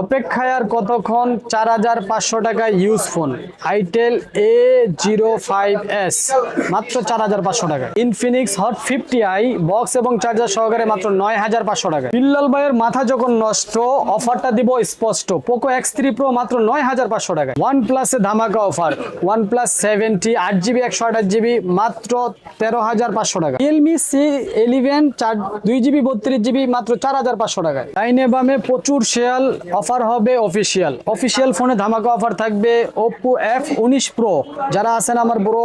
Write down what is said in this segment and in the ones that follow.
অপেক্ষায় আর কতক্ষণ? চার হাজার পাঁচশো টাকা use phone. Itel A zero five S মাত্র চার হাজার পাঁচশো টাকা। Infinix hot fifty I box এবং চার্জার সহকারে মাত্র নয় হাজার পাঁচশো টাকা। বিল্লাল ভাইয়ের মাথা যখন নষ্ট অফারটা দিব স্পষ্ট। পোকো এক্স থ্রি প্রো মাত্র নয় হাজার পাঁচশো টাকা। ওয়ান প্লাসে ধামাকা অফার ওয়ান প্লাস সেভেন্টি আট জিবি একশো আঠাশ জিবি মাত্র তেরো হাজার পাঁচশো টাকা। রিয়েলমি সি এলিভেন চার দুই জিবি বত্রিশ জিবি মাত্র চার হাজার পাঁচশো টাকা ডাইনে বামে প্রচুর শেয়াল অফার হবে অফিসিয়াল অফিসিয়াল ফোনে ধামাকা অফার থাকবে ওপো এফ উনিশ প্রো যারা আছেন আমার বড়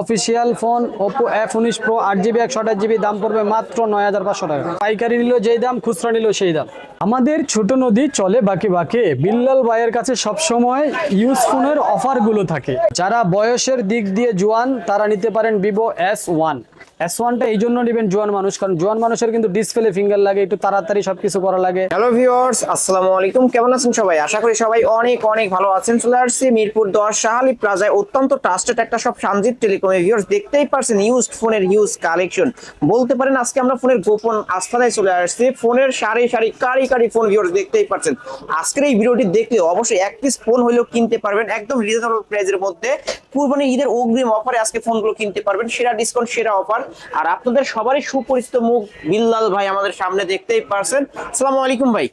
অফিসিয়াল ফোন ওপো এফ উনিশ প্রো আট জিবি একশো আঠাশ জিবি দাম পড়বে মাত্র নয় হাজার পাঁচশো টাকা। পাইকারি নিল যেই দাম, খুচরা নিল সেই দাম। আমাদের ছোট নদী চলে বাকি বাকি। বিল্লাল ভাইয়ের কাছে সবসময় ইউজ ফোনের অফারগুলো থাকে। যারা বয়সের দিক দিয়ে জোয়ান, তারা নিতে পারেন ভিভো এস ওয়ান এস ওয়ানটা এই জন্য নেবেন জোয়ান মানুষ, কারণ জোয়ান মানুষের কিন্তু ডিসপ্লে ফিঙ্গার লাগে, একটু তাড়াতাড়ি সবকিছু করা লাগে। হ্যালো ভিউয়ার্স আসসালামু আলাইকুম। কেমন আছেন সবাই? আশা করি সবাই অনেক অনেক ভালো আছেন। চলে আসছি মিরপুর দশ শাহালি প্লাজায় অত্যন্ত ট্রাস্টেড একটা সব সানজিৎ টেলিকম ভিউয়ার্স দেখতেই পারছেন ইউজড ফোনের ইউজ কালেকশন বলতে পারেন আজকে আমরা ফোনের গোপন আস্থায় চলে আসছি। ফোনের সারি সারি, কারি কারি ফোন ভিউয়ার্স দেখতেই পারছেন। আজকের এই ভিডিওটি দেখলে অবশ্যই এক পিস ফোন হলেও কিনতে পারবেন। একদম রিজনেবল প্রাইসের মধ্যে। কুরবানি ঈদের অগ্রিম অফারে আজকে ফোনগুলো কিনতে পারবেন। সেরা ডিসকাউন্ট সেরা অফার আর আপনাদের সবারই সুপরিচিত মুখ বিল্লাল ভাই আমাদের সামনে দেখতেই পারছেন। আসসালামু আলাইকুম ভাই।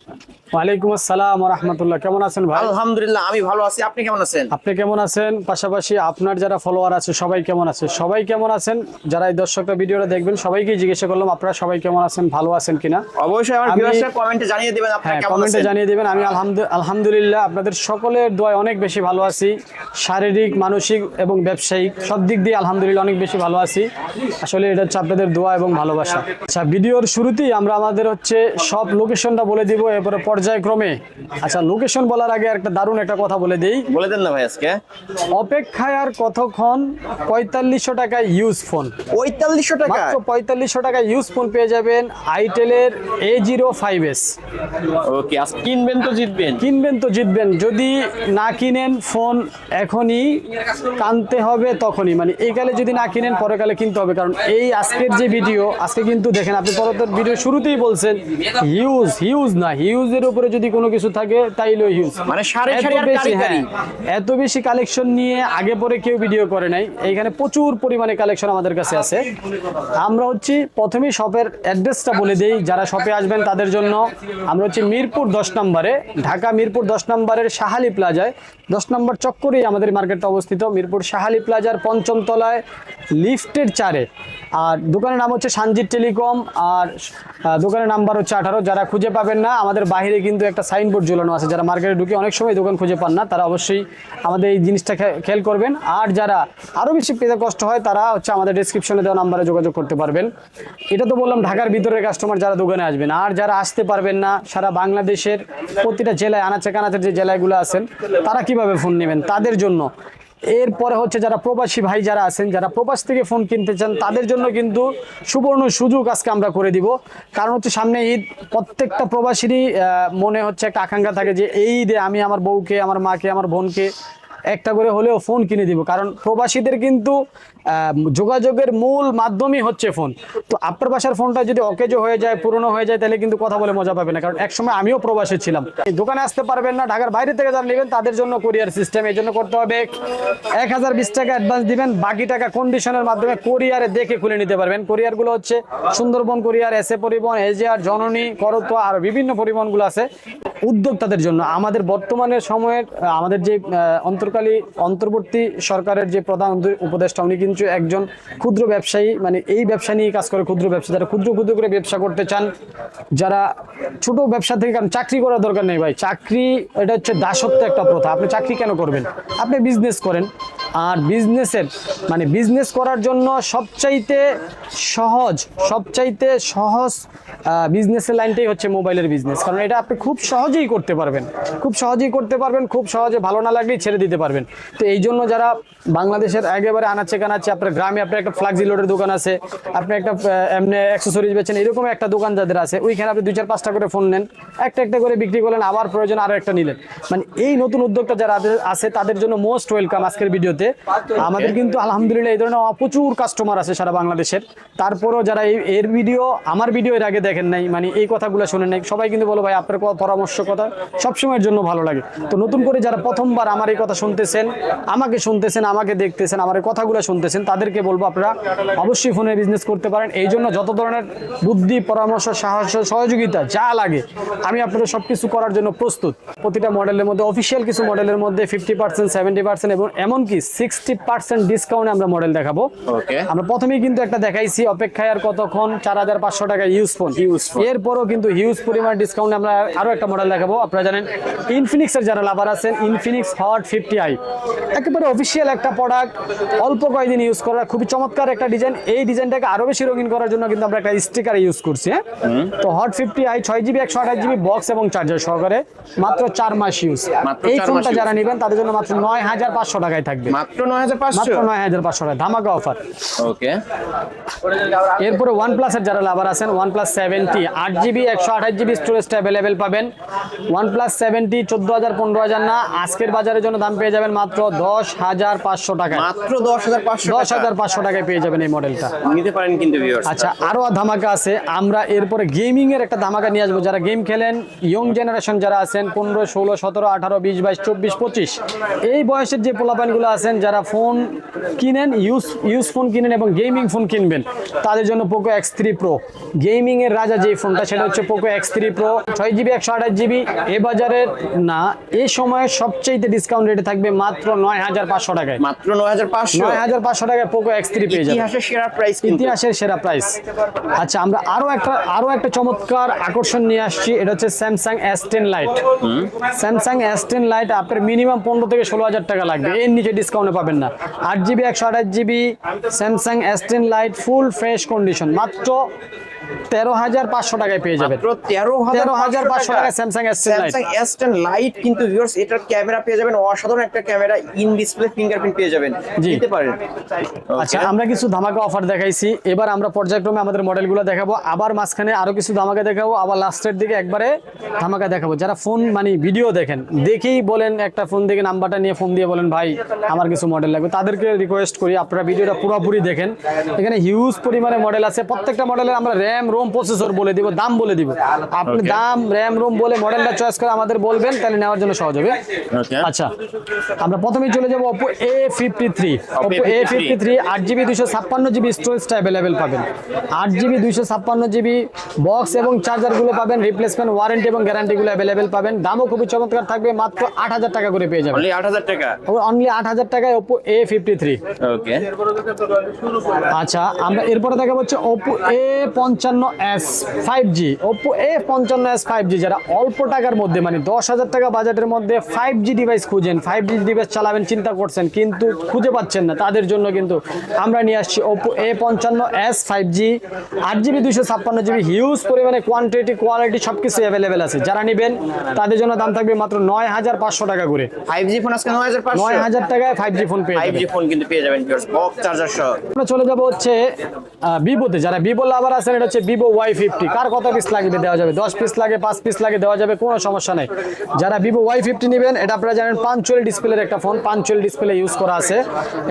ওয়ালাইকুম আসসালাম রহমতুল্লাহ। কেমন আছেন ভাই? আলহামদুলিল্লাহ আমি ভালো আছি। আপনি কেমন আছেন? আপনি কেমন আছেন? পাশাপাশি আপনার যারা ফলোয়ার আছে সবাই কেমন আছে? সবাই কেমন আছেন? যারা এই দর্শকরা ভিডিওটা দেখবেন সবাইকে জিজ্ঞাসা করলাম আপনারা সবাই কেমন আছেন ভালো আছেন কিনা? অবশ্যই আমার ভিউয়ার্সরা কমেন্টে জানিয়ে দিবেন আপনারা হ্যাঁ কেমন কমেন্টে জানিয়ে দিবেন। আমি আলহামদুলিল্লাহ আপনাদের সকলের দোয়ায় অনেক বেশি ভালো আছি। শারীরিক মানসিক এবং ব্যবসায়িক সব দিক দিয়ে আলহামদুলিল্লাহ অনেক বেশি ভালো আছি। আসলে এটা হচ্ছে আপনাদের দোয়া এবং ভালোবাসা। আচ্ছা ভিডিওর শুরুতেই আমরা আমাদের হচ্ছে সব লোকেশনটা বলে দিব এরপরে পর্যায়ক্রমে আচ্ছা লোকেশন বলার আগে একটা দারুণ একটা কথা বলে দিই। বলে দেন না ভাই আজকে। অপেক্ষায় আর কতক্ষণ পঁয়তাল্লিশশো টাকায় ইউজ ফোন পঁয়তাল্লিশশো টাকা? মাত্র পঁয়তাল্লিশশো টাকা ইউজ ফোন পেয়ে যাবেন আইটেলের A zero five S okay আজ কিনবেন তো জিতবেন। কিনবেন তো জিতবেন। যদি না কিনেন ফোন এখনই কানতে হবে তখনই। মানে এই কালে যদি না কিনেন পরে কালে কিনতে হবে। কারণ এই আজকের যে ভিডিও আজকে কিন্তু দেখেন আপনি পরবর্তী ভিডিও শুরুতেই বলছেন হিউজ হিউজ না হিউজের উপরে যদি কোনো কিছু থাকে তাইলেও হিউজ মানে সারি এত আর বেশি কারি। হ্যাঁ এত বেশি কালেকশন নিয়ে আগে পরে কেউ ভিডিও করে নাই। এইখানে প্রচুর পরিমাণে কালেকশন আমাদের কাছে আছে। আমরা হচ্ছি প্রথমেই শপের অ্যাড্রেসটা বলে দেই। যারা শপে আসবেন তাদের জন্য। আমরা হচ্ছে মিরপুর দশ নম্বরে ঢাকা মিরপুর দশ নম্বরের সাহালি প্লাজায়। দশ নম্বর চক্করেই আমাদের মার্কেটটা অবস্থিত মিরপুর সাহালি প্লাজার পঞ্চম তলায় লিফটের চারে। আর দোকানের নাম হচ্ছে সানজিৎ টেলিকম। আর দোকানের নাম্বার হচ্ছে আঠারো। যারা খুঁজে পাবেন না আমাদের বাইরে কিন্তু একটা সাইনবোর্ড ঝুলানো আছে। যারা মার্কেটে ঢুকে অনেক সময় দোকান খুঁজে পান না, তারা অবশ্যই আমাদের এই জিনিসটা খেয়াল করবেন। আর যারা আরও বেশি পেতে কষ্ট হয়, তারা হচ্ছে আমাদের ডিসক্রিপশনে দেওয়া নাম্বারে যোগাযোগ করতে পারবেন। এটা তো বললাম ঢাকার ভিতরের কাস্টমার যারা দোকানে আসবেন। আর যারা আসতে পারবেন না, সারা বাংলাদেশের প্রতিটা জেলায়, আনাচে কানাচের যে জেলাগুলো আছেন, তারা কীভাবে ফোন নেবেন? তাদের জন্য এরপরে হচ্ছে যারা প্রবাসী ভাই যারা আছেন, যারা প্রবাস থেকে ফোন কিনতে চান, তাদের জন্য কিন্তু সুবর্ণ সুযোগ আজকে আমরা করে দিব। কারণ হচ্ছে সামনে ঈদ, প্রত্যেকটা প্রবাসীরই মনে হচ্ছে একটা আকাঙ্ক্ষা থাকে যে এই ঈদে আমি আমার বউকে, আমার মাকে, আমার বোনকে একটা করে হলেও ফোন কিনে দিব। কারণ প্রবাসীদের কিন্তু যোগাযোগের মূল মাধ্যমই হচ্ছে ফোন তো আপনার বাসার ফোনটা যদি অকেজো হয়ে যায় পুরনো হয়ে যায় তাহলে কিন্তু কথা বলে মজা পাবে না। কারণ একসময় আমিও প্রবাসী ছিলাম। দোকানে আসতে পারবেন না ঢাকার বাইরে থেকে যারা নেবেন তাদের জন্য কোরিয়ার সিস্টেম এই জন্য করতে হবে। এক হাজার বিশ টাকা অ্যাডভান্স দিবেন বাকি টাকা কন্ডিশনের মাধ্যমে কোরিয়ারে দেখে খুলে নিতে পারবেন। কোরিয়ারগুলো হচ্ছে সুন্দরবন কোরিয়ার এসে পরিবহন এজিআর জননী করতোয়া আর বিভিন্ন পরিবহনগুলো আছে। উদ্যোক্তাদের জন্য আমাদের বর্তমানে সময়ের আমাদের যে আহ, অন্তর্কালী অন্তর্বর্তী সরকারের যে প্রধান উপদেষ্টা, উনি কিন্তু একজন ক্ষুদ্র ব্যবসায়ী। মানে এই ব্যবসা নিয়ে কাজ করে ক্ষুদ্র ব্যবসা। যারা ক্ষুদ্র ক্ষুদ্র করে ব্যবসা করতে চান, যারা ছোট ব্যবসা থেকে কারণ চাকরি করার দরকার নেই ভাই। চাকরি, এটা হচ্ছে দাসত্ব একটা প্রথা। আপনি চাকরি কেন করবেন? আপনি বিজনেস করেন। আর বিজনেসের মানে বিজনেস করার জন্য সবচাইতে সহজ সবচাইতে সহজ বিজনেসের লাইনটাই হচ্ছে মোবাইলের বিজনেস কারণ এটা আপনি খুব সহজেই করতে পারবেন। খুব সহজেই করতে পারবেন, খুব সহজে ভালো না লাগলেই ছেড়ে দিতে পারবেন। তো এই জন্য যারা বাংলাদেশের একেবারে আনাচ্ছে কানাচ্ছে আপনার গ্রামে আপনার একটা ফ্লাক্সি লোডের দোকান আছে, আপনি একটা এমনি অ্যাক্সেসরিজ বেছেন, এরকম একটা দোকান যাদের আছে, ওইখানে আপনি দুই চার পাঁচটা করে ফোন নেন, একটা একটা করে বিক্রি করলেন, আবার প্রয়োজন আরও একটা নিলেন। মানে এই নতুন উদ্যোগটা যারা আছে, তাদের জন্য মোস্ট ওয়েলকাম আজকের ভিডিওতে ভিডিওতে আমাদের কিন্তু আলহামদুলিল্লাহ এই ধরনের প্রচুর কাস্টমার আছে সারা বাংলাদেশের। তারপরও যারা এর ভিডিও আমার ভিডিও এর আগে দেখেন নাই মানে এই কথাগুলো শুনেন নাই, সবাই কিন্তু বলো, ভাই, আপনার পরামর্শ কথা সবসময়ের জন্য ভালো লাগে। তো নতুন করে যারা প্রথমবার আমার এই কথা শুনতেছেন, আমাকে শুনতেছেন, আমাকে দেখতেছেন, আমার এই কথাগুলো শুনতেছেন, তাদেরকে বলব, আপনারা অবশ্যই ফোনে বিজনেস করতে পারেন। এই জন্য যত ধরনের বুদ্ধি, পরামর্শ, সাহস, সহযোগিতা যা লাগে, আমি আপনাদের সব কিছু করার জন্য প্রস্তুত। প্রতিটা মডেলের মধ্যে অফিসিয়াল কিছু মডেলের মধ্যে ফিফটি পার্সেন্ট সেভেন্টি পার্সেন্ট এবং এমনকি সিক্সটি পার্সেন্ট ডিসকাউন্টে আমরা মডেল দেখাবো। আমরা প্রথমেই কিন্তু একটা দেখাইছি অপেক্ষায় আর কতক্ষণ? চার হাজার পাঁচশো টাকা ইউজ ফোন এরপরও কিন্তু হিউজ পরিমাণ ডিসকাউন্ট আমরা আরও একটা মডেল দেখাবো। আপনারা জানেন ইনফিনিক্সের যারা লাভার আছেন ইনফিনিক্স হট ফিফটি আই একেবারে অফিসিয়াল একটা প্রোডাক্ট অল্প কয়েকদিন ইউজ করা খুবই চমৎকার একটা ডিজাইন এই ডিজাইনটাকে আরও বেশি রঙিন করার জন্য কিন্তু আমরা একটা স্টিকার ইউজ করছি হ্যাঁ? তো হট ফিফটি আই ছয় জিবি একশো আঠাশ জিবি বক্স এবং চার্জার সহকারে মাত্র চার মাস ইউজ এই ফোনটা যারা নেবেন তাদের জন্য মাত্র নয় হাজার পাঁচশো টাকায় থাকবে। মাত্র টাকা ধামাকা অফার ওকে। এরপরে যারা লাভার আছেন স্টোরেজটা পাবেন। না আজকের বাজারের জন্য দাম পেয়ে যাবেন মাত্র দশ হাজার পাঁচশো টাকায়। মাত্র পেয়ে যাবেন এই মডেলটা নিতে পারেন কিন্তু ভিউয়ার্স আচ্ছা আরও ধামাকা আছে। আমরা এরপরে গেমিং এর একটা ধামাকা নিয়ে আসব। যারা গেম খেলেন ইয়ং জেনারেশন যারা আছেন পনেরো ষোলো সতেরো আঠারো বিশ বাইশ চব্বিশ পঁচিশ এই বয়সের যে পোলাপানগুলো আছেন যারা ফোন কিনেন ইউজ ইউজ ফোন কিনেন এবং গেমিং ফোন কিনবেন তাদের জন্য Poco X three pro gaming এর রাজা যে ফোনটা সেটা হচ্ছে পোকো এক্স থ্রি প্রো ছয় জিবি একশো আঠাশ জিবি এ বাজারের না এই সময় সবচেয়ে ডিসকাউন্ট রেটে থাকবে মাত্র নয় হাজার পাঁচশো টাকায়। মাত্র নয় হাজার পাঁচশো? নয় হাজার পাঁচশো টাকায় পোকো এক্স থ্রি পেয়ে যাবে ইতিহাসের সেরা প্রাইস ইতিহাসের সেরা প্রাইস আচ্ছা আমরা আরও একটা আরও একটা চমৎকার আকর্ষণ নিয়ে আসছি এটা হচ্ছে Samsung S ten lite Samsung S ten lite আপনার মিনিমাম পনেরো থেকে ষোলো হাজার টাকা লাগবে। এর নিচে ডিসকাউন্টে পাবেন না। আট জিবি একশো আঠাশ GB Samsung S ten lite full fresh condition মাত্র তেরো হাজার পাঁচশো টাকায় পেয়ে যাবেন। তেরো তেরো হাজার পাঁচশো টাকা স্যামসাং এস টেন লাইট কিন্তু ভিউয়ার্স এটার ক্যামেরা পেয়ে যাবেন। অসাধারণ একটা ক্যামেরা ইন ডিসপ্লে ফিঙ্গারপ্রিন্ট পেয়ে যাবেন। জি। নিতে পারেন। আচ্ছা আমরা কিছু ধামাকা অফার দেখাইছি। এবার আমরা পর্যায়ক্রমে আমাদের মডেলগুলো দেখাবো। আবার মাঝখানে আরও কিছু ধামাকা দেখাবো। আবার লাস্টের দিকে একবারে ধামাকা দেখাবো। যারা ফোন মানে ভিডিও দেখেন দেখেই বলেন একটা ফোন দেখে নাম্বারটা নিয়ে ফোন দিয়ে বলেন ভাই আমার কিছু মডেল লাগবে। তাদেরকে রিকোয়েস্ট করি আপনারা ভিডিওটা পুরোপুরি দেখেন। এখানে হিউজ পরিমাণে মডেল আছে। প্রত্যেকটা মডেলের আমরা র্যাম রোম প্রসেসর বলে দিব দাম বলে দিব। আপনি দাম র্যাম রোম বলে মডেলটা চয়েস করে আমাদের বলবেন তাহলে নেওয়ার জন্য সহজ হবে। আচ্ছা আমরা প্রথমেই চলে যাব Oppo A fifty three Oppo A fifty three আট জিবি দুশো ছাপ্পান্ন জিবি স্টোরেজটা অ্যাভেলেবেল পাবেন। আট জিবি দুইশো ছাপ্পান্ন জিবি বক্স এবং চার্জারগুলো পাবেন। রিপ্লেসমেন্ট ওয়ারেন্টি এবং গ্যারান্টিগুলো অ্যাভেলেবেল পাবেন। দামও খুবই চমৎকার থাকবে মাত্র আট হাজার টাকা করে পেয়ে যাবেন। আট হাজার টাকা? অনলি আট হাজার টাকায় Oppo A fifty three okay আচ্ছা আমরা এরপরে দেখা হচ্ছে ওপো এ পঞ্চান্ন S five G Oppo A পঞ্চান্ন এস ফাইভ জি যারা অল্প টাকার মধ্যে মানে দশ হাজার টাকা বাজেটের মধ্যে ফাইভ জি ডিভাইস খুঁজেন ফাইভ জি ডিভাইস চালাবেন চিন্তা করছেন কিন্তু খুঁজে পাচ্ছেন না। তাদের জন্য কিন্তু আমরা নিয়ে আসছি ওপো এ পঞ্চান্ন এস ফাইভ জি আট জিবি দুইশো ছাপ্পান্ন জিবি হিউজ পরিমাণে কোয়ান্টিটি কোয়ালিটি সব কিছু অ্যাভেলেবেল আছে। যারা নেবেন তাদের জন্য দাম থাকবে মাত্র নয় হাজার পাঁচশো টাকা করে। ফাইভ জি ফোন আজকে নয় হাজার নয় হাজার টাকায় 5G ফোন পেয়ে যাবেন। 5G ফোন কিন্তু বক্স চার্জার চলে যাব হচ্ছে ভিভোতে যারা ভিভো লাভার আছেন এটা হচ্ছে ভিভো Y50 কার কত পিস লাগবে দেওয়া যাবে? 10 পিস লাগে 5 পিস লাগে দেওয়া যাবে কোনো সমস্যা নাই। যারা ভিভো Y50 নেবেন এটা আপনারা জানেন পাঞ্চুয়াল ডিসপ্লের একটা ফোন পাঞ্চুয়াল ডিসপ্লে ইউজ করা আছে।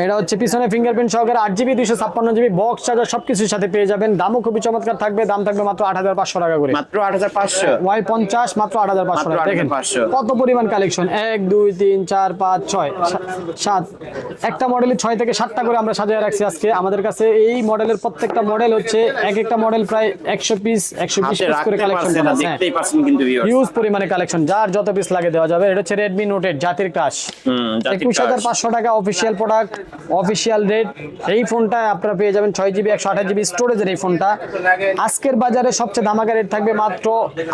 এটা হচ্ছে পিছনে ফিঙ্গারপ্রিন্ট সহকারে 8GB 256GB বক্স চার্জার সবকিছুর সাথে পেয়ে যাবেন। দামও খুবই চমৎকার থাকবে দাম থাকবে মাত্র 8500 টাকা করে। মাত্র 8500 Y50 মাত্র 8500 টাকা। দেখেন কত পরিমাণ কালেকশন 1 2 3 4 5 6 7 সাত একটা মডেলে ছয় থেকে সাতটা করে আমরা সাজিয়ে রাখছি আজকে। আমাদের কাছে এই মডেলের প্রত্যেকটা মডেল হচ্ছে এক একটা মডেল প্রায় একশো পিস একশো পিস করে কালেকশন ইউজ পরিমাণে কালেকশন যার যত পিস লাগে দেওয়া যাবে। এটা হচ্ছে রেডমি নোটেড জাতির কাশ একুশ হাজার পাঁচশো টাকা অফিসিয়াল প্রোডাক্ট অফিসিয়াল রেট এই ফোনটা আপনারা পেয়ে যাবেন ছয় জিবি একশো আঠাশ জিবি স্টোরেজের এই ফোনটা আজকের বাজারে সবচেয়ে ধামাকা রেট থাকবে মাত্র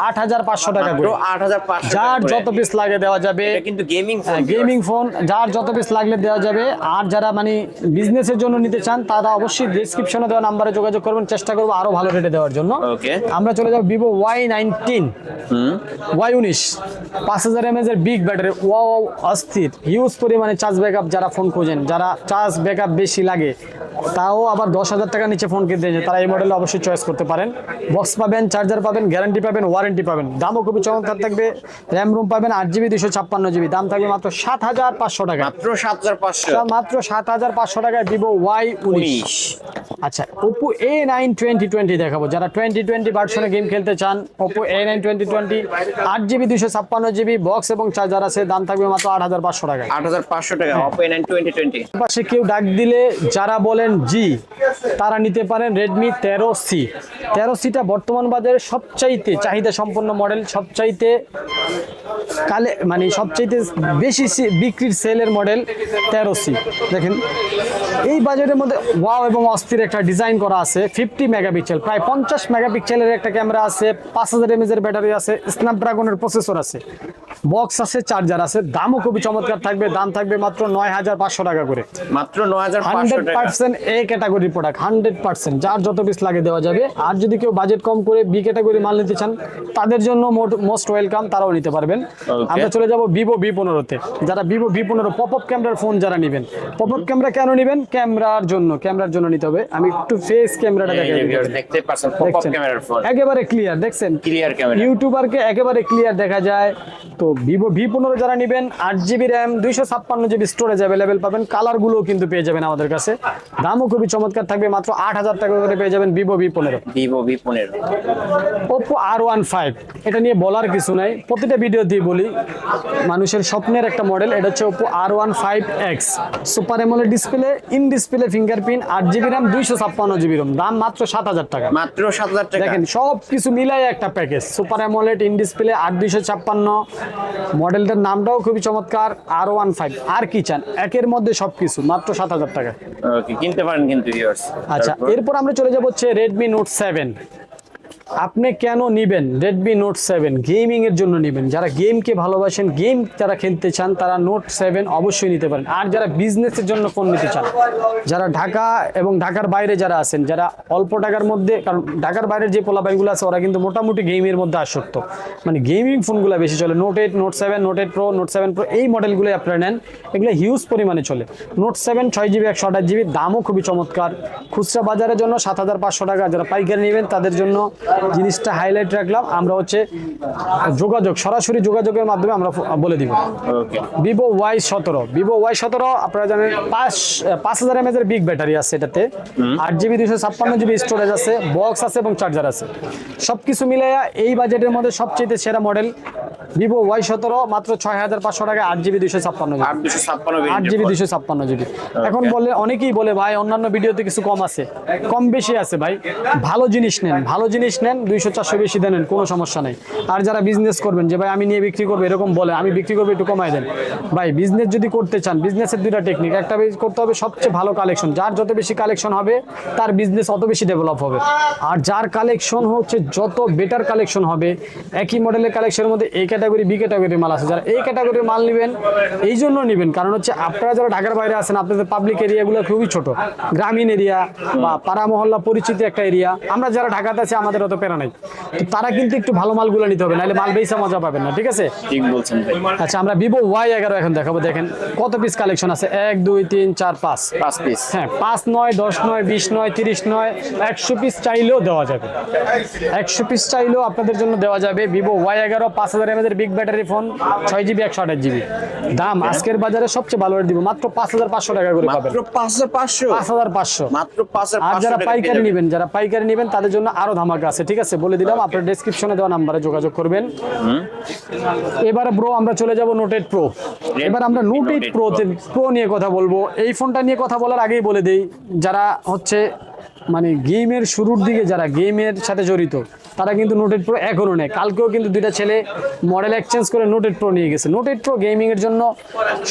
আট হাজার পাঁচশো টাকা করে। আট হাজার যার যত পিস লাগে দেওয়া যাবে কিন্তু গেমিং ফোন গেমিং ফোন যার যত পিস লাগলে দেওয়া যাবে। আর যারা মানে বিজনেসের জন্য নিতে চান তারা অবশ্যই ডিসক্রিপশনে দেওয়া নাম্বারে যোগাযোগ করবেন। চেষ্টা করব আরও ভালো রেটে দেওয়ার জন্য। আমরা চলে যাব ভিভো ওয়াই নাইনটিন ওয়াই উনিশ পাঁচ হাজার এমএজ এর বিগ ব্যাটারি ওয়াও অস্থির। হিউজ পরিমাণে চার্জ ব্যাকআপ যারা ফোন খোঁজেন যারা চার্জ ব্যাকআপ বেশি লাগে তাও আবার দশ হাজার টাকা নিচে ফোন কিনতে চান, তারা এই মডেল অবশ্যই চয়েস করতে পারেন। বক্স পাবেন চার্জার পাবেন গ্যারান্টি পাবেন ওয়ারেন্টি পাবেন। দামও খুবই চমৎকার থাকবে। র্যাম রুম পাবেন আট জিবি দুশো ছাপ্পান্ন জিবি দাম থাকবে মাত্র সাত হাজার পাঁচশো টাকা। মাত্র সাত হাজার পাঁচশো। মাত্র সাত হাজার পাঁচশো টাকায় ভিভো ওয়াই উনিশ। উনিশ। আচ্ছা Oppo A nine twenty twenty দেখাবো। যারা টোয়েন্টি টোয়েন্টি ভার্সনে গেম খেলতে চান দুশো ছাপ্পান্ন জিবি বক্স এবং চার্জার আছে দাম থাকবে মাত্র টাকা পাশে কেউ ডাক দিলে যারা বলেন জি তারা নিতে পারেন রেডমি তেরো সি তেরো সিটা বর্তমান বাজারে সবচাইতে চাহিদা সম্পন্ন মডেল সবচাইতে কালে মানে সবচাইতে বেশি বিক্রির সেলের মডেল তেরো সি। দেখেন, এই বাজেটের মধ্যে ওয়াও এবং অস্থির একটা ডিজাইন করা আছে ফিফটি মেগাপিক্সেল, প্রায় পঞ্চাশ মেগাপিক্সেলের একটা ক্যামেরা আছে, পাঁচ হাজার এমএজের ব্যাটারি আছে স্ন্যাপড্রাগনের প্রসেসর আছে। বক্স আছে চার্জার আছে দামও খুবই চমৎকার থাকবে দাম থাকবে মাত্র নয় হাজার পাঁচশো টাকা করে। মাত্র নয় হাজার পাঁচশো hundred percent A category product hundred percent যার যত পিস লাগে দেওয়া যাবে। আর যদি কেউ বাজেট কম করে বি ক্যাটাগরি মাল নিতে চান তাদের জন্য মোস্ট ওয়েলকাম তারাও নিতে পারবেন। আমরা চলে যাব ভিভো ভি পনেরোতে। যারা ভিভো ভি পনেরো পপ আপ ক্যামেরার ফোন যারা নেবেন পপ আপ ক্যামেরা কেন নেবেন? ক্যামেরার জন্য ক্যামেরার জন্য নিতে হবে। আমি একটু ফেস ক্যামেরাটা দেখতে পাচ্ছেন পপ আপ দেখছেন ক্যামেরার ফোন একেবারে ক্লিয়ার দেখছেন? ক্লিয়ার ক্যামেরা ইউটিউবারকে একেবারে ক্লিয়ার দেখা যায়। তো ভিভো ভি পনেরো যারা নেবেন আট জিবি র্যাম দুইশো ছাপ্পান্ন জিবি স্টোরেজ অ্যাভেলেবেল পাবেন। কালারগুলোও কিন্তু পেয়ে যাবেন আমাদের কাছে। দামও খুবই চমৎকার থাকবে মাত্র আট হাজার টাকা করে পেয়ে যাবেন ভিভো ভি পনেরো। ভিভো ভি পনেরো। ওপো আর ওয়ান ফাইভ এটা নিয়ে বলার কিছু নাই। প্রতিটা ভিডিও দিয়ে বলি মানুষের স্বপ্নের একটা মডেল এটা হচ্ছে Oppo R one five X super AMOLED display in display fingerprint আট জিবি র্যাম দুইশো ছাপ্পান্ন জিবি রম দাম মাত্র সাত হাজার টাকা। মাত্র সাত হাজার টাকা। দেখেন সব কিছু মিলাই একটা package super AMOLED in display আট দুইশো ছাপ্পান্ন। মডেলটার নামটাও খুবই চমৎকার আর ওয়ান ফাইভ আর কি চান? একের মধ্যে সবকিছু মাত্র সাত হাজার টাকা। কিনতে পারেন কিন্তু আচ্ছা এরপর আমরা চলে যাব হচ্ছে রেডমি নোট সেভেন আপনি কেন নিবেন? রেডমি নোট সেভেন গেমিং এর জন্য নিবেন। যারা গেমকে ভালোবাসেন গেম যারা খেলতে চান, তারা নোট সেভেন অবশ্যই নিতে পারেন। আর যারা বিজনেসের জন্য ফোন নিতে চান, যারা ঢাকা এবং ঢাকার বাইরে যারা আছেন, যারা অল্প টাকার মধ্যে, কারণ ঢাকার বাইরের যে পোলাপাইগুলো আছে, ওরা কিন্তু মোটামুটি গেমের মধ্যে আসক্ত। মানে গেমিং ফোনগুলো বেশি চলে। Note eight Note seven Note eight pro Note seven pro এই মডেলগুলোই আপনারা নেন। এগুলো হিউজ পরিমাণে চলে। নোট সেভেন ছয় জিবি একশো আঠাশ জিবি দামও খুবই চমৎকার। খুচরা বাজারের জন্য সাত হাজার পাঁচশো টাকা। যারা পাইকারি নেবেন, তাদের জন্য জিনিসটা হাইলাইট রাখলাম। আমরা হচ্ছে যোগাযোগ সরাসরি যোগাযোগের মাধ্যমে আমরা বলে দিব। ভিভো ওয়াই সতেরো। ভিভো ওয়াই সতেরো আপনারা জানেন পাঁচ পাঁচ হাজার এমএজ এর বিগ ব্যাটারি আছে এটাতে। আট জিবি দুশো ছাপ্পান্ন জিবি স্টোরেজ আছে বক্স আছে এবং চার্জার আছে। সব কিছু মিলাইয়া এই বাজেটের মধ্যে সবচেয়ে সেরা মডেল ভিভো ওয়াই সতেরো মাত্র ছয় হাজার পাঁচশো টাকা আট জিবি দুশো ছাপ্পান্ন জিবি আট জিবি দুশো ছাপ্পান্ন জিবি এখন বলে অনেকেই বলে ভাই অন্যান্য ভিডিওতে কিছু কম আছে। কম বেশি আছে ভাই। ভালো জিনিস নেন ভালো জিনিস নেন, দুইশো, চারশো বেশি দেন কোনো সমস্যা নেই। আর যারা বিজনেস করবেন, যে ভাই আমি নিয়ে বিক্রি করব, এরকম বলে, আমি বিক্রি করব, একটু কমাই দেন। ভাই বিজনেস যদি করতে চান বিজনেসের দুইটা টেকনিক একটা করতে হবে সবচেয়ে ভালো কালেকশন যার যত বেশি কালেকশন হবে, তার বিজনেস অত বেশি ডেভেলপ হবে। আর যার কালেকশন হচ্ছে যত বেটার কালেকশন হবে, একই মডেলের কালেকশনের মধ্যে এই ক্যাটাগরি বি ক্যাটাগরির মাল আছে। যারা এই ক্যাটাগরির মাল নেবেন, এই জন্য নেবেন। কারণ হচ্ছে আপনারা যারা ঢাকার বাইরে আছেন, আপনাদের পাবলিক এরিয়াগুলো খুবই ছোট। গ্রামীণ এরিয়া বা পাড়া মহল্লা পরিচিত একটা এরিয়া আমরা যারা ঢাকাতে আছি, আমাদের অত পেরা নাই। তারা কিন্তু একটু ভালো মালগুলো নিতে হবে নাহলে মাল বেচা মজা পাবেন না ঠিক আছে? ঠিক বলছেন আচ্ছা আমরা ভিভো ওয়াই এগারো এখন দেখাবো দেখেন কত পিস কালেকশন আছে। এক দুই তিন চার পাঁচ। পাঁচ পিস হ্যাঁ পাঁচ নয় দশ নয় বিশ নয় তিরিশ নয় একশো পিস চাইলেও দেওয়া যাবে। একশো পিস চাইলেও আপনাদের জন্য দেওয়া যাবে ভিভো ওয়াই এগারো পাঁচ হাজার এমএদের বিগ ব্যাটারি ফোন ছয় জিবি একশো আঠাশ জিবি দাম আজকের বাজারে সবচেয়ে ভালো দিব মাত্র পাঁচ হাজার পাঁচশো টাকা করে পাবেন। পাঁচ হাজার পাঁচশো? পাঁচ হাজার পাঁচশো। মাত্র পাঁচ হাজার আর যারা পাইকারি নেবেন যারা পাইকারি নেবেন তাদের জন্য আরও ধামাকা আছে ঠিক আছে বলে দিলাম আপনার ডেসক্রিপশনে দেওয়া নাম্বারে যোগাযোগ করবেন। এবারে ব্রো আমরা চলে যাব নোট এইট প্রো এবার আমরা নোট এইট প্রো প্রো নিয়ে কথা বলব। এই ফোনটা নিয়ে কথা বলার আগেই বলে দিই যারা হচ্ছে মানে গেমের শুরুর দিকে যারা গেমের সাথে জড়িত তারা কিন্তু নোট এইট প্রো এখনও নেয়। কালকেও কিন্তু দুইটা ছেলে মডেল এক্সচেঞ্জ করে নোটেড প্রো নিয়ে গেছে। নোটেড প্রো গেমিংয়ের জন্য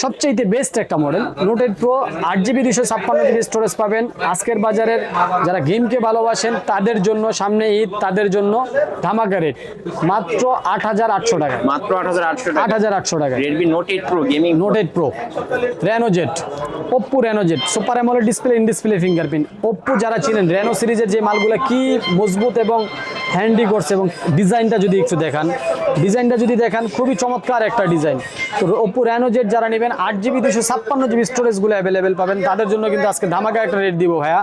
সবচাইতে বেস্ট একটা মডেল নোট এইট প্রো আট জিবি দুশো ছাপ্পান্ন জিবি স্টোরেজ পাবেন। আজকের বাজারের যারা গেমকে ভালোবাসেন তাদের জন্য সামনে ঈদ তাদের জন্য ধামাকা রেট মাত্র আট হাজার আটশো টাকা। মাত্র আট হাজার আটশো আট টাকা হাজার আটশো টাকা। Redmi Note eight pro gaming Note eight pro Reno Z Oppo Reno Z super AMOLED display in display fingerprint Oppo যারা চিনেন দেখেন রেনো সিরিজের যে মালগুলো কি মজবুত এবং হ্যান্ডি করছে এবং ডিজাইনটা যদি একটু দেখান। ডিজাইনটা যদি দেখান খুবই চমৎকার একটা ডিজাইন। তো ওপো রেনো জেড যারা নেবেন আট জিবি দুশো ছাপ্পান্ন জিবি স্টোরেজগুলো অ্যাভেলেবেল পাবেন। তাদের জন্য কিন্তু আজকে ধামাকা একটা রেট দিব ভাইয়া।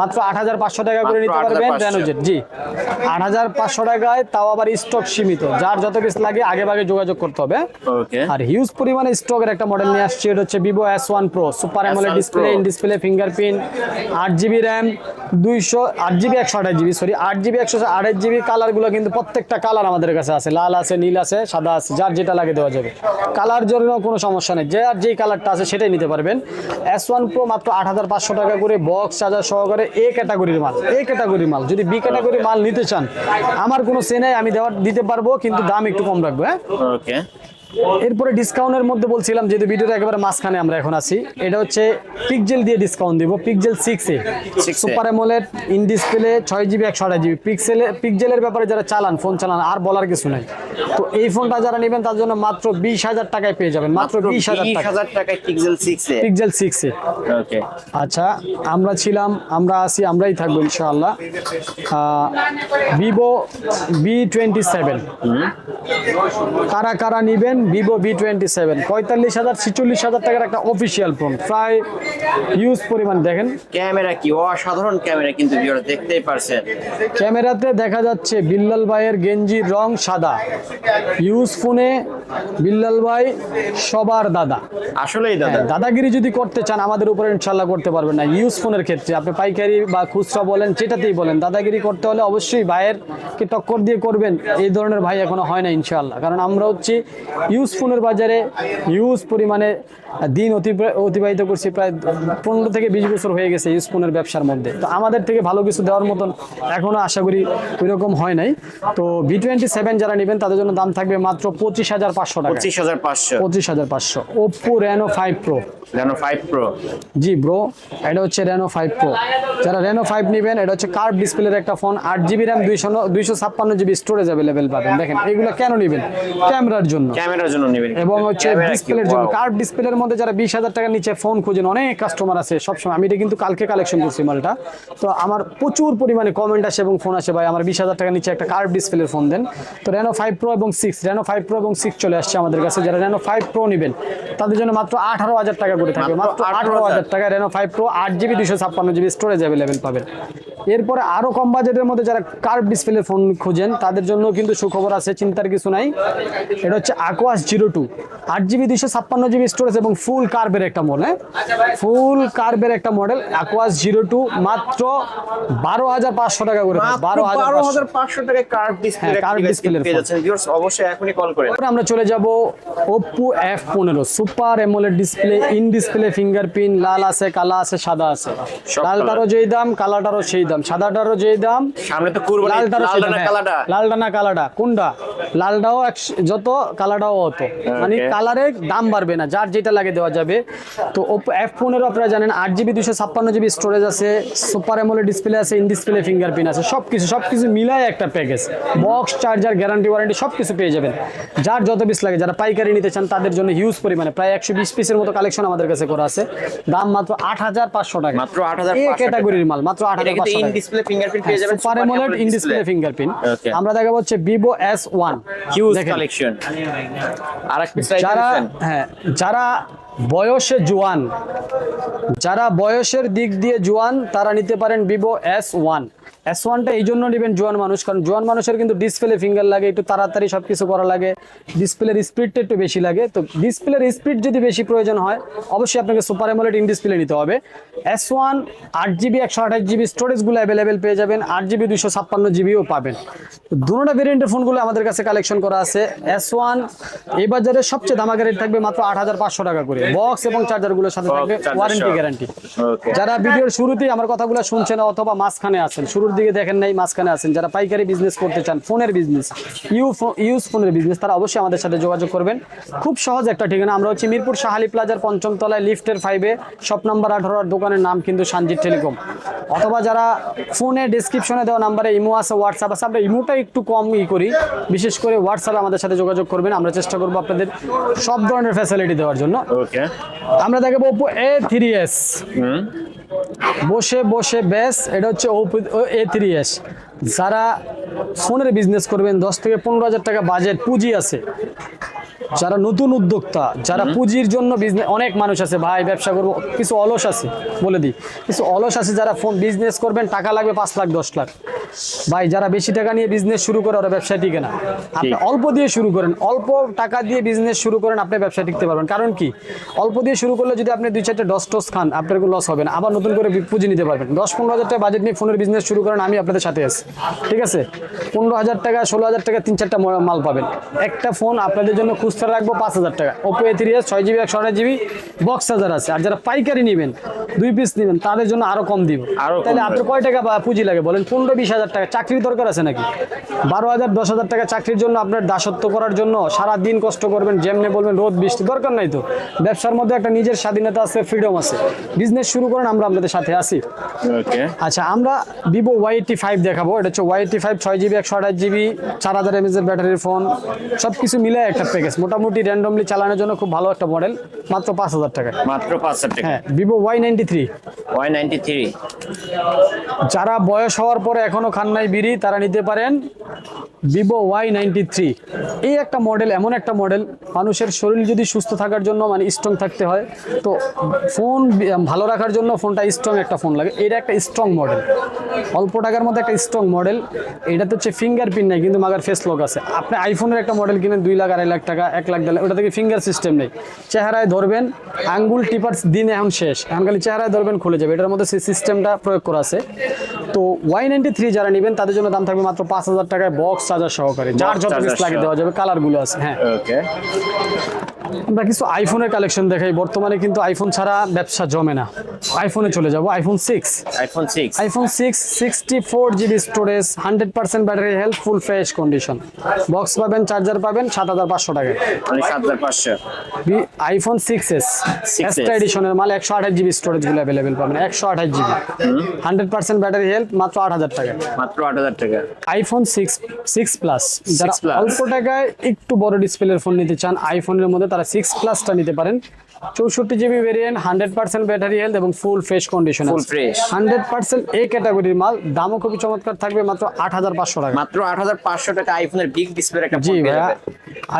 মাত্র আট হাজার পাঁচশো টাকা করে নিতে পারবেন 8,500 রেনো জেড জি। আট হাজার পাঁচশো টাকায় তাও আবার স্টক সীমিত। যার যত পিস লাগে আগে ভাগে যোগাযোগ করতে হবে ওকে আর হিউজ পরিমাণে স্টকের একটা মডেল নিয়ে আসছে এটা হচ্ছে Vivo S one pro super AMOLED display in display fingerprint আট জিবি র্যাম দুইশো আট জিবি, একশো আঠাশ জিবি সরি আট জিবি, একশো আঠাশ জিবি কালারগুলো কিন্তু প্রত্যেকটা কালার আমাদের কাছে আছে। লাল আছে, নীল আছে, সাদা আছে, যার যেটা লাগে দেওয়া যাবে। কালার জন্য কোনো সমস্যা নেই। যে আর যেই কালারটা আছে সেটাই নিতে পারবেন। এস ওয়ান প্রো মাত্র আট হাজার পাঁচশো টাকা করে বক্স চার্জার সহকারে এ ক্যাটাগরির মাল এ ক্যাটাগরির মাল। যদি বি ক্যাটাগরির মাল নিতে চান, আমার কোনো সে নেই, আমি দেওয়ার, দিতে পারব, কিন্তু দাম একটু কম রাখব হ্যাঁ? ওকে এরপরে ডিসকাউন্টের মধ্যে বলছিলাম যেহেতু ভিডিওটা একেবারে মাঝখানে আমরা এখন আছি এটা হচ্ছে পিকজেল দিয়ে ডিসকাউন্ট দিব Pixel six A. Super AMOLED in display ছয় জিবি একশো আঠাশ জিবি পিক্সেলে পিকজেলের ব্যাপারে যারা চালান ফোন চালান আর বলার কিছু নাই। তো এই ফোনটা যারা নেবেন তার জন্য মাত্র বিশ হাজার টাকায় পেয়ে যাবেন মাত্র বিশ হাজার টাকা টাকায় Pixel six A. Pixel six A. Okay আচ্ছা আমরা ছিলাম আমরা আছি আমরাই থাকব ইনশাআল্লাহ। ভিভো বি টোয়েন্টি সেভেন কারা কারা নিবেন ভিভো বি টোয়েন্টি সেভেন পঁয়তাল্লিশ হাজার ছিচল্লিশ হাজার টাকার একটা অফিসিয়াল ফোন প্রায় ইউজ পরিমাণ দেখেন। ক্যামেরা কি অসাধারণ ক্যামেরা কিন্তু দেখতেই পারছেন। ক্যামেরাতে দেখা যাচ্ছে বিল্লাল ভাইয়ের গেঞ্জির রং সাদা। ইউজ ফোনে বিল্লাল ভাই সবার দাদা। আসলেই দাদা। হ্যাঁ, দাদাগিরি যদি করতে চান আমাদের উপরে ইনশাল্লাহ করতে পারবেন না। ইউজ ফোনের ক্ষেত্রে আপনি পাইকারি বা খুচরা বলেন যেটাতেই বলেন দাদাগিরি করতে হলে অবশ্যই ভাইয়ের কে টক্কর দিয়ে করবেন। এই ধরনের ভাই এখনও হয় না ইনশাল্লাহ কারণ আমরা হচ্ছে ইউজ ফোনের বাজারে ইউজ পরিমাণে দিন অতি- অতিবাহিত করছি প্রায় পনেরো থেকে বিশ বছর হয়ে গেছে ইউজ ফোনের ব্যবসার মধ্যে। তো আমাদের থেকে ভালো কিছু দেওয়ার মতন এখনও আশা করি ওইরকম হয় নাই। তো বি টোয়েন্টি সেভেন যারা নেবেন তাদের জন্য দাম থাকবে মাত্র পঁচিশ হাজার পাঁচশো টাকা। পঁচিশ হাজার পাঁচশো। পঁচিশ হাজার পাঁচশো। Oppo Reno five pro Reno five pro G bro এটা হচ্ছে রেনো ফাইভ প্রো যারা রেনো ফাইভ নেবেন এটা হচ্ছে কার্ভ ডিসপ্লের একটা ফোন আট জিবি র্যাম দুইশো দুইশো ছাপ্পান্ন জিবি স্টোরেজ অ্যাভেলেবেল পাবেন। দেখেন এগুলো কেন নেবেন? ক্যামেরার জন্য। ক্যামেরার জন্য নেবেন। এবং হচ্ছে ডিসপ্লের জন্য কার্ভ ডিসপ্লের মধ্যে যারা বিশ হাজার টাকার নিচে ফোন খুঁজেন অনেক কাস্টমার আছে সবসময়। আমি এটা কিন্তু কালকে কালেকশন করছি মালটা। তো আমার প্রচুর পরিমাণে কমেন্ট আসে এবং ফোন আসে ভাই আমার বিশ হাজার টাকার নিচে একটা কার্ভ ডিসপ্লের ফোন দেন। তো রেনো ফাইভ প্রো এবং সিক্স রেনো ফাইভ প্রো এবং সিক্স চলে আসছে আমাদের কাছে। যারা রেনো ফাইভ প্রো নেবেন তাদের জন্য মাত্র আঠারো হাজার টাকা করে থাকবে। মাত্র মাত্র আঠারো 18,000 হাজার। টাকা আট জিবি দুশো ছাপ্পান্ন জিবি স্টোরেজ অ্যাভেলেবেল পাবেন। এরপরে আরও কম বাজেটের মধ্যে যারা কার্ভ ডিসপ্লে ফোন খুঁজেন তাদের জন্য কিন্তু সুখবর আছে চিন্তার কিছু নাই। এটা হচ্ছে আকোয়াস জিরো টু আট জিবি দুশো ছাপ্পান্ন জিবি স্টোরেজ এবং ফুল কার্ভের একটা মডেল ফুল কার্ভের একটা মডেল আকোয়াস জিরো টু মাত্র বারো হাজার পাঁচশো টাকা করে বারো হাজার পাঁচশো। কার্ভ ডিসপ্লে হ্যাঁ, অবশ্যই এখনই কল করেন। আমরা চলে যাব ওপো এফ পনেরো super AMOLED display in display fingerprint লাল আছে কালা আছে সাদা আছে। লালটারও যেই দাম কালাটারও সেই দাম। সাদাটারও যেই দাম সামনে তো লালটারও লালটা না হ্যাঁ। কালাটা। লালটা না কালাটা কোনটা? লালটাও এক- যত কালাটাও অত। মানে কালারে দাম বাড়বে না যার যেটা লাগে দেওয়া যাবে। তো ওপো এফ পনেরো আপনারা জানেন আট জিবি দুশো ছাপ্পান্ন জিবি স্টোরেজ আছে সুপার এমোলেড ডিসপ্লে আছে ইন ডিসপ্লে ফিঙ্গারপ্রিন্ট আছে সব কিছু সব কিছু মিলায় একটা package box charger guarantee warranty সব কিছু পেয়ে যাবেন। যার যত পিস লাগে যারা পাইকারি নিতে চান তাদের জন্য হিউজ পরিমাণে প্রায় একশো বিশ পিসের মতো কালেকশন আমাদের কাছে করা আছে। দাম মাত্র আট হাজার পাঁচশো টাকা। মাত্র 8,500 এ ক্যাটাগরির মাল মাত্র আট হাজার পাঁচশো ইন ডিসপ্লে ফিঙ্গারপ্রিন্ট পেয়ে যাবেন super AMOLED in display fingerprint আমরা দেখাবো হচ্ছে Vivo S one huge collection আর এক পিস যারা হ্যাঁ যারা বয়সে জোয়ান। যারা বয়সের দিক দিয়ে জোয়ান, তারা নিতে পারেন ভিভো এস ওয়ান এস ওয়ানটা এই জন্য নেবেন জোয়ান মানুষ, কারণ জোয়ান মানুষের কিন্তু ডিসপ্লে ফিঙ্গার লাগে, একটু তাড়াতাড়ি সব কিছু করা লাগে। ডিসপ্লের স্পিডটা একটু বেশি লাগে। তো ডিসপ্লের স্পিড যদি বেশি প্রয়োজন হয়, অবশ্যই আপনাকে সুপার এমোলেট ইন ডিসপ্লে নিতে হবে। এস ওয়ান আট জিবি একশো আঠাশ জিবি স্টোরেজগুলো অ্যাভেলেবেল পেয়ে যাবেন। আট জিবি দুশো ছাপ্পান্ন জিবিও পাবেন। তো দুটোটা ভেরিয়েন্টের ফোনগুলো আমাদের কাছে কালেকশন করা আছে। এস ওয়ান এই বাজারে সবচেয়ে দামাকা রেট থাকবে মাত্র আট হাজার পাঁচশো টাকা করে। বক্স এবং চার্জারগুলোর সাথে থাকবে ওয়ারেন্টি গ্যারান্টি যারা ভিডিওর শুরুতেই আমার কথাগুলো শুনছেন অথবা মাঝখানে আছেন শুরুর দিকে দেখেন নাই মাঝখানে আছেন যারা পাইকারি বিজনেস করতে চান ফোনের বিজনেস ইউ ইউজ ফোনের বিজনেস তারা অবশ্যই আমাদের সাথে যোগাযোগ করবেন। খুব সহজ একটা ঠিকানা আমরা হচ্ছে মিরপুর শাহালি প্লাজার পঞ্চম তলায় লিফটের ফাইভে শপ নাম্বার আঠারো দোকানের নাম কিন্তু সানজিৎ টেলিকম। অথবা যারা ফোনে ডিসক্রিপশনে দেওয়া নাম্বারে ইমো আছে হোয়াটসঅ্যাপ আছে আমরা ইমোটা একটু কম ই করি বিশেষ করে হোয়াটসঅ্যাপে আমাদের সাথে যোগাযোগ করবেন আমরা চেষ্টা করব আপনাদের সব ধরনের ফ্যাসিলিটি দেওয়ার জন্য। ওকে আমরা দেখাবো ওপো এ থ্রি এস বসে বসে বেস এটা হচ্ছে ওপো এ থ্রি এস যারা ফোনের বিজনেস করবেন দশ থেকে পনেরো হাজার টাকা বাজেট পুঁজি আছে। যারা নতুন উদ্যোক্তা যারা পুঁজির জন্য বিজনেস অনেক মানুষ আছে ভাই ব্যবসা করব কিছু অলস আছে বলে দিই। কিছু অলস আছে যারা ফোন বিজনেস করবেন টাকা লাগবে পাঁচ লাখ দশ লাখ। ভাই যারা বেশি টাকা নিয়ে বিজনেস শুরু করে ওরা ব্যবসা টিকে না। আপনি অল্প দিয়ে শুরু করেন অল্প টাকা দিয়ে বিজনেস শুরু করেন আপনি ব্যবসা টিকতে পারবেন। কারণ কি? অল্প দিয়ে শুরু করলে যদি আপনি দুই চারটে দশ টস খান আপনার লস হবে না। আবার নতুন করে পুঁজি নিতে পারবেন। দশ পনেরো হাজার টাকা বাজেট নিয়ে ফোনের বিজনেস শুরু করেন আমি আপনাদের সাথে আছি। ঠিক আছে? পনেরো হাজার টাকা ষোলো হাজার টাকা তিন চারটা মাল পাবেন। একটা ফোন আপনাদের জন্য খুচরা রাখব পাঁচ হাজার টাকা। ওপো এ থ্রি এস ছয় জিবি একশো আঠাশ জিবি বক্স হাজার আছে। আর যারা পাইকারি নেবেন দুই পিস নেবেন তাদের জন্য আরও কম দিব। তাহলে আপনার কয় টাকা পুঁজি লাগে বলেন? পনেরো বিশ হাজার টাকা। চাকরির দরকার আছে নাকি? বারো হাজার দশ হাজার টাকা চাকরির জন্য আপনার দাসত্ব করার জন্য সারা দিন কষ্ট করবেন যেমনি বলবেন রোদ বৃষ্টি দরকার নাই তো। ব্যবসার মধ্যে একটা নিজের স্বাধীনতা আছে ফ্রিডম আছে। বিজনেস শুরু করেন আমরা আপনাদের সাথে আছি। আচ্ছা আমরা ভিভো ওয়াই এইটটি ফাইভ দেখাবো। এটা হচ্ছে ওয়াইটি ফাইভ ছয় জিবি একশো আঠাশ জিবি চার হাজার এমএজের ব্যাটারির ফোন সব কিছু মিলে একটা প্যাকেজ মোটামুটি র্যান্ডমলি চালানোর জন্য খুব ভালো একটা মডেল মাত্র পাঁচ হাজার টাকা মাত্র পাঁচ হাজার টাকা। হ্যাঁ Vivo Y ninety three Y ninety three যারা বয়স হওয়ার পরে এখনও খান নাই বিড়ি তারা নিতে পারেন। ভিভো ওয়াই নাইনটি থ্রি এই একটা মডেল এমন একটা মডেল মানুষের শরীর যদি সুস্থ থাকার জন্য মানে স্ট্রং থাকতে হয়, তো ফোন ভালো রাখার জন্য ফোনটা স্ট্রং একটা ফোন লাগে। এটা একটা স্ট্রং মডেল অল্প টাকার মধ্যে একটা স্ট্রং মডেল এটাতে হচ্ছে ফিঙ্গারপ্রিন্ট নাই, কিন্তু মাগার ফেস লক আছে। আপনি আইফোনের একটা মডেল কিনেন, দুই লাখ, আড়াই লাখ টাকা, এক লাখ দেড় ওটা থেকে ফিঙ্গার সিস্টেম নেই। চেহারায় ধরবেন, আঙ্গুল টিপার দিন এখন শেষ। এখন খালি চেহারায় ধরবেন, খুলে যাবে। এটার মধ্যে সেই সিস্টেমটা প্রয়োগ করা আছে। তো ওয়াই নাইনটি থ্রি যারা নেবেন, তাদের জন্য দাম থাকবে মাত্র পাঁচ হাজার টাকায় বক্স চার্জার সহকারে যার যত পিস লাগে দেওয়া যাবে কালারগুলো আছে হ্যাঁ। ওকে আমরা কিছু আইফোনের কালেকশন দেখাই। বর্তমানে কিন্তু আইফোন ছাড়া ব্যবসা জমে না। আইফোনে চলে যাব iPhone six iPhone six iPhone six sixty four GB storage hundred percent battery health full fresh condition box পাবেন চার্জার পাবেন সাত হাজার পাঁচশো টাকায় মানে সাত হাজার পাঁচশো। IPhone six S 6S extra এডিশনের মাল একশো আঠাশ জিবি স্টোরেজগুলো অ্যাভেলেবেল পাবেন একশো আঠাশ GB hundred percent battery health মাত্র আট হাজার টাকা। মাত্র আট হাজার টাকা। আইফোন সিক্স সিক্স প্লাস যারা অল্প টাকায় একটু বড় ডিসপ্লের ফোন নিতে চান আইফোনের মধ্যে তারা সিক্স প্লাসটা নিতে পারেন। চৌষট্টি GB variant hundred percent battery health এবং full fresh condition. Hundred percent এই ক্যাটাগরির মাল দামও খুবই চমৎকার থাকবে মাত্র আট হাজার পাঁচশো টাকা। মাত্র আট হাজার পাঁচশো টাকা আইফোনের বিগ ডিসপ্লে একটা জি ভাইয়া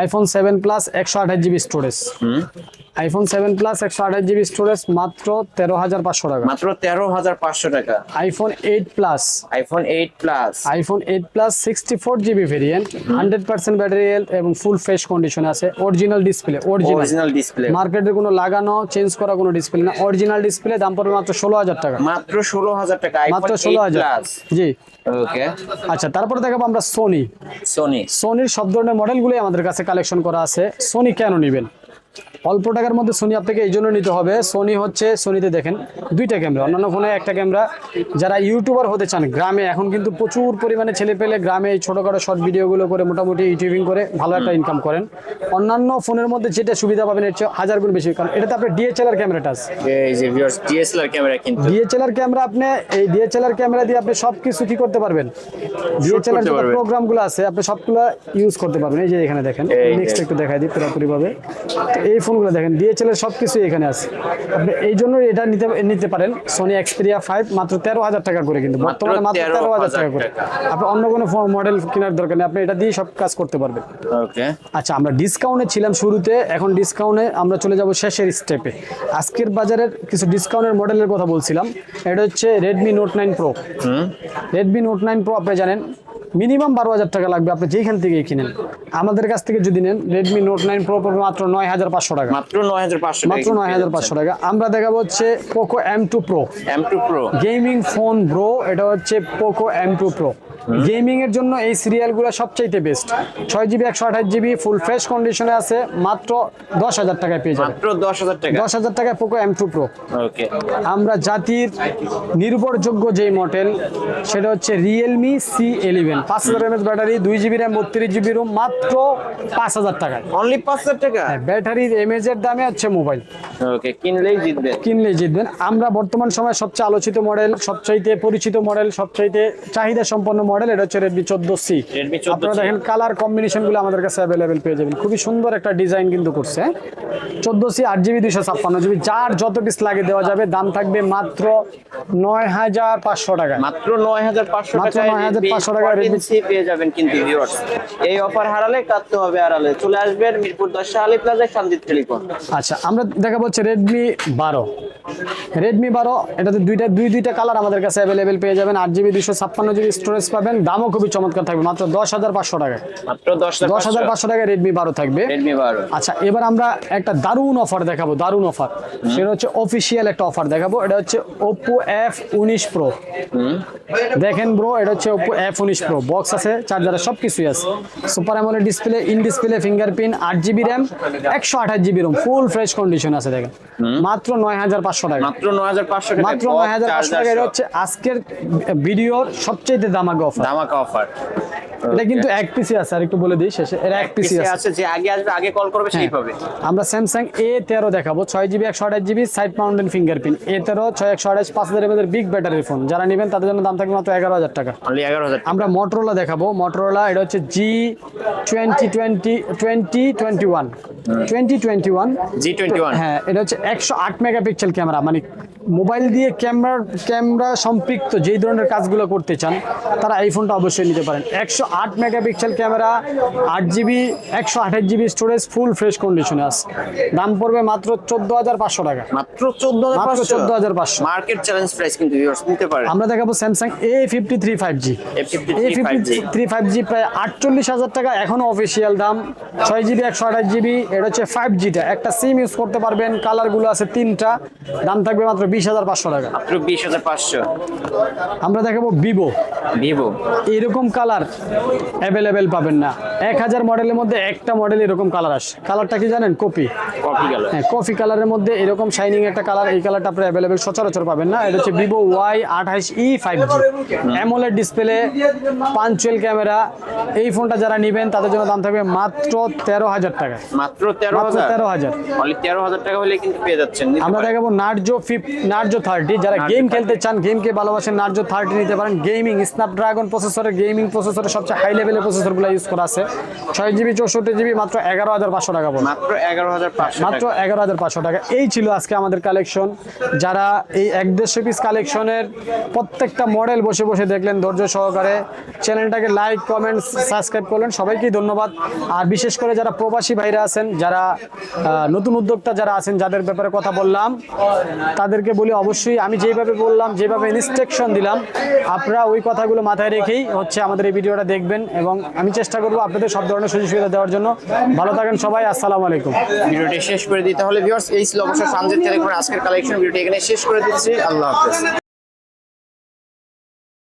আইফোন সেভেন প্লাস একশো আঠাশ GB storage iPhone seven plus একশো আঠাশ জিবি স্টোরেজ মাত্র তেরো হাজার পাঁচশো টাকা। মাত্র তেরো হাজার পাঁচশো টাকা। IPhone eight plus iPhone eight plus iPhone eight plus sixty four GB variant hundred percent battery health এবং ফুল ফ্রেশ কন্ডিশনে আছে। অরিজিনাল ডিসপ্লে অরিজিনাল ডিসপ্লে মার্কেটের কোনো লাগানো চেঞ্জ করা কোনো ডিসপ্লে না। অরিজিনাল ডিসপ্লে দাম পড়বে মাত্র ষোলো হাজার টাকা। মাত্র ষোলো হাজার টাকা মাত্র এইট ষোলো হাজার। Plus G. ওকে। আচ্ছা তারপরে দেখাবো আমরা সোনি সোনি সোনির সব ধরনের মডেলগুলোই আমাদের কাছে কালেকশন করা আছে। সোনি কেন নেবেন? অল্প টাকার মধ্যে সোনি আপনাকে এই জন্য নিতে হবে। সোনি হচ্ছে সোনিতে দেখেন দুইটা ক্যামেরা অন্যান্য ফোনে একটা ক্যামেরা যারা ইউটিউবার হতে চান গ্রামে এখন কিন্তু প্রচুর পরিমাণে ছেলে পেলে গ্রামে এই ছোটোখাটো শর্ট ভিডিওগুলো করে মোটামুটি ইউটিউবিং করে ভালো একটা ইনকাম করেন। অন্যান্য ফোনের মধ্যে যেটা সুবিধা পাবেন এর হাজার গুণ বেশি কারণ এটাতে আপনার ডিএচএলআর ক্যামেরাটা আছে। ডিএসএলআর ক্যামেরা কিন্তু। ডিএচএলআর ক্যামেরা আপনি এই ডিএচএলআর ক্যামেরা দিয়ে আপনি সব কিছু কি করতে পারবেন? ডিএচএলআর করতে যে। প্রোগ্রামগুলো আছে আপনি সবগুলো ইউজ করতে পারবেন। এই যে এখানে দেখেন নেক্সট একটু দেখাই দিই পুরোপুরি ভাবে তো এই ফোনগুলো দেখেন ডিএচএলআর সব কিছু এখানে আছে। আপনি এই জন্য এটা নিতে নিতে পারেন। সোনি এক্সপেরিয়া ফাইভ মাত্র তেরো হাজার টাকা করে কিন্তু বর্তমানে মাত্র তেরো হাজার 13,000 টাকা করে। আপনি অন্য কোনো মডেল কেনার দরকার নেই আপনি এটা দিয়ে সব কাজ করতে পারবেন। ওকে আচ্ছা আমরা ডিসকাউন্টে ছিলাম শুরুতে এখন ডিসকাউন্টে আমরা চলে যাব শেষের স্টেপে আজকের বাজারের কিছু ডিসকাউন্টের মডেলের কথা বলছিলাম। এটা হচ্ছে Redmi Note nine pro Redmi Note nine pro আপনি জানেন মিনিমাম বারো হাজার টাকা লাগবে আপনি যেখান থেকে কিনেন। আমাদের কাছ থেকে যদি নেন রেডমি নোট নাইন প্রো পড়বে মাত্র নয় হাজার পাঁচশো টাকা। মাত্র নয় হাজার পাঁচশো মাত্র নয় হাজার পাঁচশো টাকা। আমরা দেখাবো হচ্ছে Poco M two pro M two pro gaming phone bro এটা হচ্ছে Poco M two pro gaming এর জন্য এই সিরিয়ালগুলো সবচাইতে বেস্ট ছয় জিবি একশো আঠাশ জিবি ফুল ফ্রেশ কন্ডিশনে আছে মাত্র দশ হাজার টাকায় পেয়ে যাবেন। দশ হাজার টাকা। দশ হাজার টাকায় পোকো এম টু প্রো আমরা জাতির নির্ভরযোগ্য যেই মডেল সেটা হচ্ছে রিয়েলমি সি এলিভেন পাঁচ হাজার এমএস ব্যাটারি দুই জিবি র্যাম বত্রিশ জিবি রুম মাত্র পাঁচ হাজার টাকায়। অনলি পাঁচ হাজার টাকা? ব্যাটারির এমএজ এর দামে হচ্ছে মোবাইল ওকে কিনলেই জিতবে কিনলে জিতবেন। আমরা বর্তমান সময়ে সবচেয়ে আলোচিত মডেল সবচাইতে পরিচিত মডেল সবচাইতে চাহিদা সম্পন্ন মডেল এটা হচ্ছে রেডমি চোদ্দ সি Redmi 14C আপনারা দেখেন কালার কম্বিনেশনগুলো আমাদের কাছে অ্যাভেলেবেল পেয়ে যাবেন। খুবই সুন্দর একটা ডিজাইন কিন্তু করছে। চোদ্দ সি আট জিবি দুইশো ছাপ্পান্ন জিবি যার যত পিস লাগে দেওয়া যাবে দাম থাকবে মাত্র নয় হাজার পাঁচশো টাকা মাত্র নয় হাজার পাঁচশো 9,500 Redmi Redmi 14C পেয়ে যাবেন কিন্তু ভিউয়ার্স এই অফার হারালে কাটতে হবে আড়ালে। চলে আসবেন মিরপুর দশ শাহালি প্লাজায় সঞ্জিত টেলিকম আচ্ছা আমরা দেখা হচ্ছে রেডমি বারো। রেডমি বারো এটাতে দুইটা দুই দুইটা কালার আমাদের কাছে অ্যাভেলেবেল পেয়ে যাবেন। আট জিবি দুশো ছাপ্পান্ন জিবি স্টোরেজ পাবেন দামও খুবই চমৎকার থাকবে মাত্র দশ হাজার পাঁচশো টাকায়। মাত্র দশ হাজার পাঁচশো। টাকায় রেডমি বারো থাকবে। রেডমি বারো। আচ্ছা এবার আমরা একটা দারুণ অফার দেখাবো দারুণ অফার সেটা হচ্ছে অফিসিয়াল একটা অফার দেখাবো এটা হচ্ছে ওপো এফ উনিশ প্রো দেখেন ব্রো এটা হচ্ছে ওপো এফ উনিশ প্রো বক্স আছে চার্জার সব কিছুই আছে। Super AMOLED display in display fingerprint আট জিবি র্যাম একশো আঠাশ GB ROM full fresh condition আছে দেখেন। মাত্র নয় হাজার পাঁচশো টাকা মাত্র নয় হাজার পাঁচশো টাকা মাত্র নয় হাজার পাঁচশো টাকা এটা হচ্ছে আজকের ভিডিওর সবচেয়ে অফার ধামাকা অফার এটা কিন্তু এক পিসি আছে আর একটু বলে দিই শেষে। এটা এক পিসি আছে। যে আগে আসবে আগে কল করবে সেই পাবে। আমরা স্যামসাং এ তেরো দেখাবো ছয় জিবি একশো আঠাশ জিবি সাইড মাউন্টেন ফিঙ্গারপ্রিন্ট এ তেরো ছয় একশো আঠাশ পাঁচ হাজার এমএদের বিগ ব্যাটারি ফোন যারা নেবেন তাদের জন্য দাম থাকবে মাত্র এগারো হাজার টাকা। অনলি এগারো হাজার আমরা মটোরোলা দেখাবো। মটোরোলা এটা হচ্ছে G twenty twenty twenty twenty one twenty twenty one G twenty one হ্যাঁ এটা হচ্ছে একশো আট মেগাপিক্সেল ক্যামেরা মানে মোবাইল দিয়ে ক্যামেরা ক্যামেরা সম্পৃক্ত যেই ধরনের কাজগুলো করতে চান তারা এই ফোনটা অবশ্যই নিতে পারেন। একশো আট মেগাপিক্সেল ক্যামেরা আট জিবি একশো আঠাশ জিবি স্টোরেজ ফুল ফ্রেশ কন্ডিশনে আছে। দাম পড়বে মাত্র চোদ্দ হাজার পাঁচশো টাকা। মাত্র চোদ্দ হাজার মাত্র পাঁচশো চোদ্দ হাজার পাঁচশো। মার্কেট চ্যালেঞ্জ প্রাইস কিন্তু নিতে পারেন আমরা দেখাবো Samsung A fifty three five G A fifty three five G প্রায় আটচল্লিশ হাজার টাকা এখনও অফিসিয়াল দাম। ছয় জিবি একশো আঠাশ জিবি এটা হচ্ছে ফাইভ জিটা একটা সিম ইউজ করতে পারবেন কালারগুলো আছে তিনটা। দাম থাকবে মাত্র বিশ হাজার পাঁচশো টাকা। মাত্র বিশ হাজার পাঁচশো। আমরা দেখাবো ভিভো ভিভো এরকম কালার অ্যাভেলেবেল পাবেন না। এক হাজার মডেলের মধ্যে একটা মডেল এরকম কালার আসে। কালারটা কি জানেন? কপি কপি গেল হ্যাঁ কফি কালারের মধ্যে এরকম শাইনিং একটা কালার এই কালারটা আপনি অ্যাভেলেবেল সচরাচর পাবেন না। এটা হচ্ছে ভিভো ওয়াই আঠাইশ E five G AMOLED display punctual camera এই ফোনটা যারা নেবেন তাদের জন্য দাম থাকবে মাত্র তেরো হাজার টাকা। মাত্র তেরো হাজার? তেরো হাজার। তেরো হাজার টাকা হলে কিন্তু পেয়ে যাচ্ছেন। আমরা দেখাবো নার্জো ফিফ নার্জো থার্টি যারা গেম খেলতে চান গেমকে ভালোবাসেন নার্জো থার্টি নিতে পারেন। গেমিং স্ন্যাপড্রাগন প্রসেসরের গেমিং প্রসেসরের সবচেয়ে হাই লেভেলের প্রসেসরগুলো ইউজ করা আছে। ছয় জিবি চৌষট্টি জিবি মাত্র এগারো হাজার পাঁচশো টাকা পড়বে। মাত্র এগারো হাজার পাঁচশো মাত্র এগারো হাজার পাঁচশো টাকা। এই ছিল আজকে আমাদের কালেকশন যারা এই এক দেড়শো পিস কালেকশনের প্রত্যেকটা মডেল বসে বসে দেখলেন ধৈর্য সহকারে চ্যানেলটাকে লাইক কমেন্ট সাবস্ক্রাইব করলেন। সবাইকেই ধন্যবাদ। আর বিশেষ করে যারা প্রবাসী ভাইরা আছেন যারা নতুন উদ্যোক্তা যারা আছেন যাদের ব্যাপারে কথা বললাম তাদেরকে বলি অবশ্যই আমি যেভাবে বললাম যেভাবে ইনস্ট্রাকশন দিলাম আপনারা ওই কথাগুলো মাথায় রেখেই হচ্ছে আমাদের এই ভিডিওটা দেখবেন এবং আমি চেষ্টা করব আপনাদের সব ধরনের সুযোগ সুবিধা দেওয়ার জন্য। ভালো থাকেন সবাই, আসসালামু আলাইকুম। ভিডিওটি শেষ করে দিতে হলে ভিউয়ার্স এই ছিল অবশ্য টেলিকমের আজকের কালেকশন ভিডিওটি এখানে শেষ করে দিচ্ছি। আল্লাহ হাফেজ।